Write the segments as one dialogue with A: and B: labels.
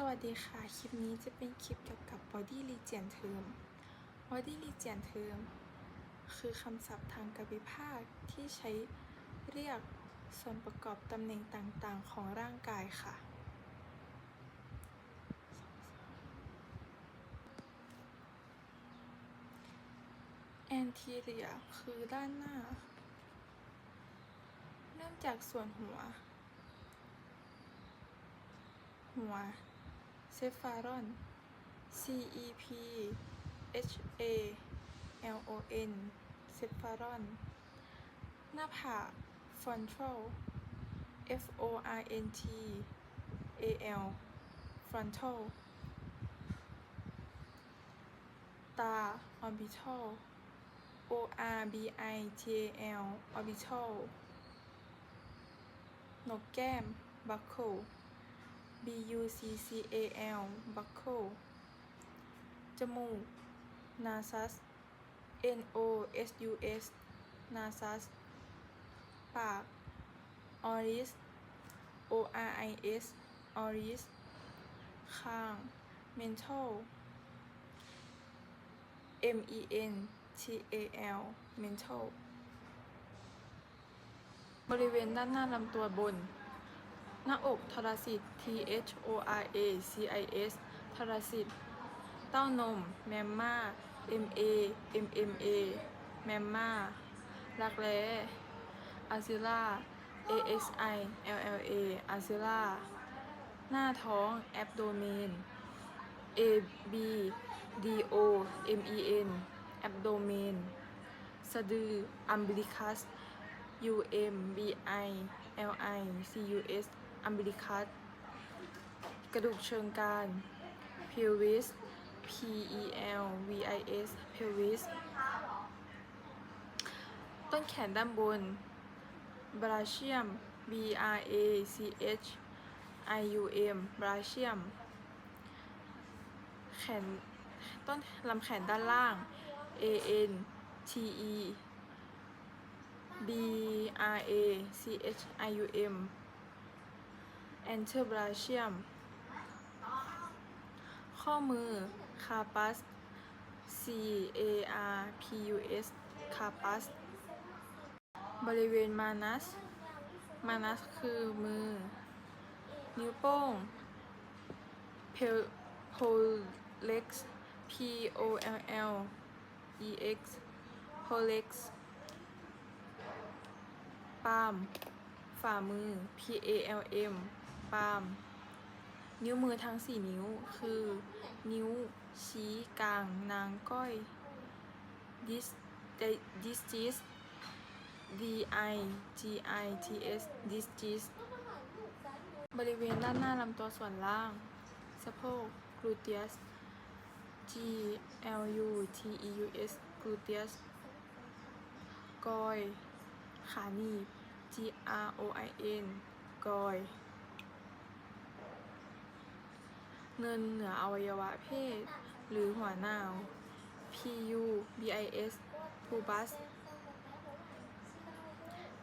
A: สวัสดีค่ะ คลิปนี้จะเป็นคลิปเกี่ยวกับ body region term body region term คือคำศัพท์ทางกายวิภาคที่ใช้เรียกส่วนประกอบตำแหน่งต่างๆ ของร่างกายค่ะ anterior คือด้านหน้า เริ่มจากส่วนหัว หัว เซฟารอน C E P H A L O N เซฟารอน หน้าผาก frontal F O R N T A L frontal ตา orbital O R B I T A L orbital หนกแก้ม buccal B U C C A L buccal จมูก nasus N O S U S nasus ปาก oris O R I S oris คาง mental M E N T A L mental บริเวณด้านหน้าลำตัวบน หน้าอกทรสิต T H O R A C I S ทรสิต เต้านม แมมมา M A M M A แมมมารักแร้อาซิล่า A S I L L A อาซิล่า หน้าท้อง แอบโดเมน A B D O M E N แอบโดเมน สะดือ อัมบิลิคัส U M B I L I C U S อัมบิลิคัสกระดูกเชิงกราน pelvis P E L V I S pelvis ต้นแขนด้านบน brachium B R A C H I U M brachium แขนต้นลำแขนด้านล่าง A N T E B R A C H I U M แอนเทอร์บราเชียม ข้อมือ คาปัส C A R P U S คาปัส บริเวณมานัส มานัสคือมือ นิ้วโป้ง p o l e x P O L L E X p o l e x ปาล์ปามฝ่ามือ P A L M ปาล์มนิ้วมือทั้งสี่นิ้ว คือ นิ้วชี้กลางนางก้อย dis distis D I G I T S distis บริเวณด้านหน้าลำตัวส่วนล่าง สะโพก gluteus G L U T E U S gluteus กอย ขาหนีบ G R O I N กอย เนินเหนืออวัยวะเพศ หรือหัวหนาว P U B I S pubis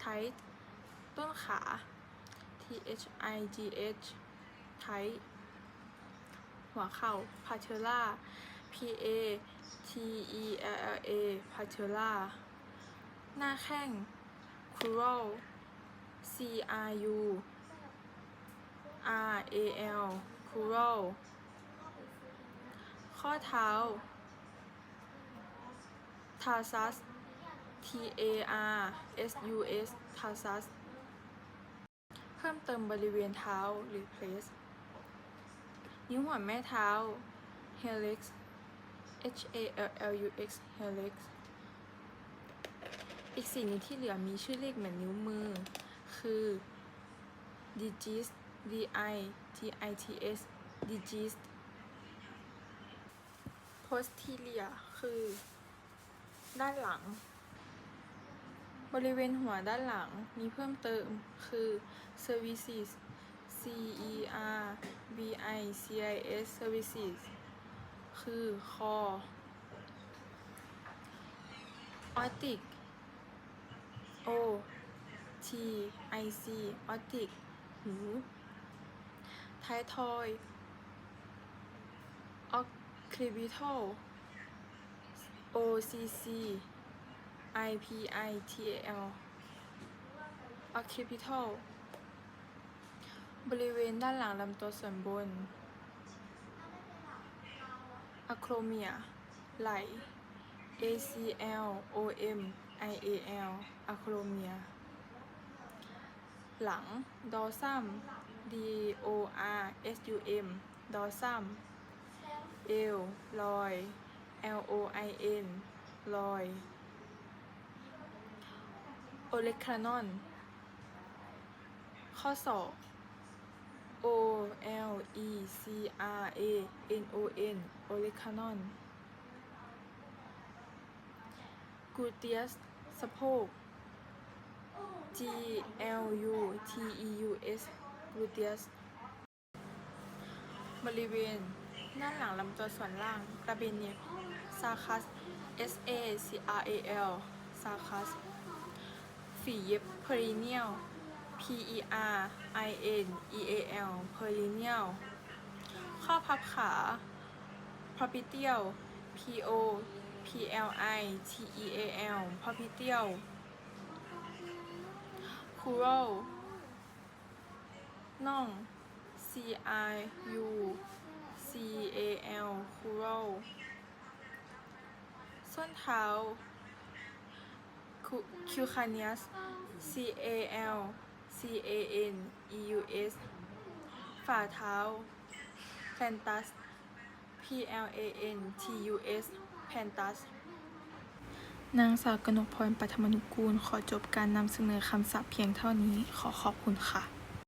A: tight ต้นขา T H I G H tight หัวเข่า patella P A T E L L A patella หน้าแข้ง crural C R U R A L U R A L crural ข้อเท้า tarsus T A R S U S tarsus เพิ่มเติมบริเวณเท้าหรือ place นิ้วหัวแม่เท้า helix H A L L U X helix อีกสี่นิ้วที่เหลือมีชื่อเรียกเหมือนนิ้วมือ คือ digits D I T I T S digits posterior คือ ด้านหลัง บริเวณหัวด้านหลังมีเพิ่มเติมคือ cervices C E R B I C I S cervices คือคอ Otic O T I C Otic หู ท้ายทอยออกคริบิทอล OCC I P I T A L ออกคริบิทอล บริเวณด้านหลังลำตัวส่วนบนอะโครเมีย ไหล ACL OM IAL อะโครเมีย หลัง ดอซัม Dorsum DORSUM Dorsum เอวลอย LOIN ลอย Olecranon ข้อศอก O L E C R A N O N Olecranon Gluteus สะโพก G L U T E U S ลูเทียส บริเวณ ด้านหลังลำตัวส่วนล่างกระเบนเนียซาคัส S A C R A L ซาคัส ฝีเย็บเพอริเนียล P E R I N E A L เพอริเนียล ข้อพับขา Propitial P O P L I T E A L Propitial Cruel น่อง C I U C A L crural ส้นเท้า Cu- Cucaneus C A L C A N E U S ฝ่าเท้า Plantus P L A N T U S Plantus นางสาวกนกพรปัทมนุกูล ขอจบการนำเสนอคำศัพท์เพียงเท่านี้ ขอขอบคุณค่ะ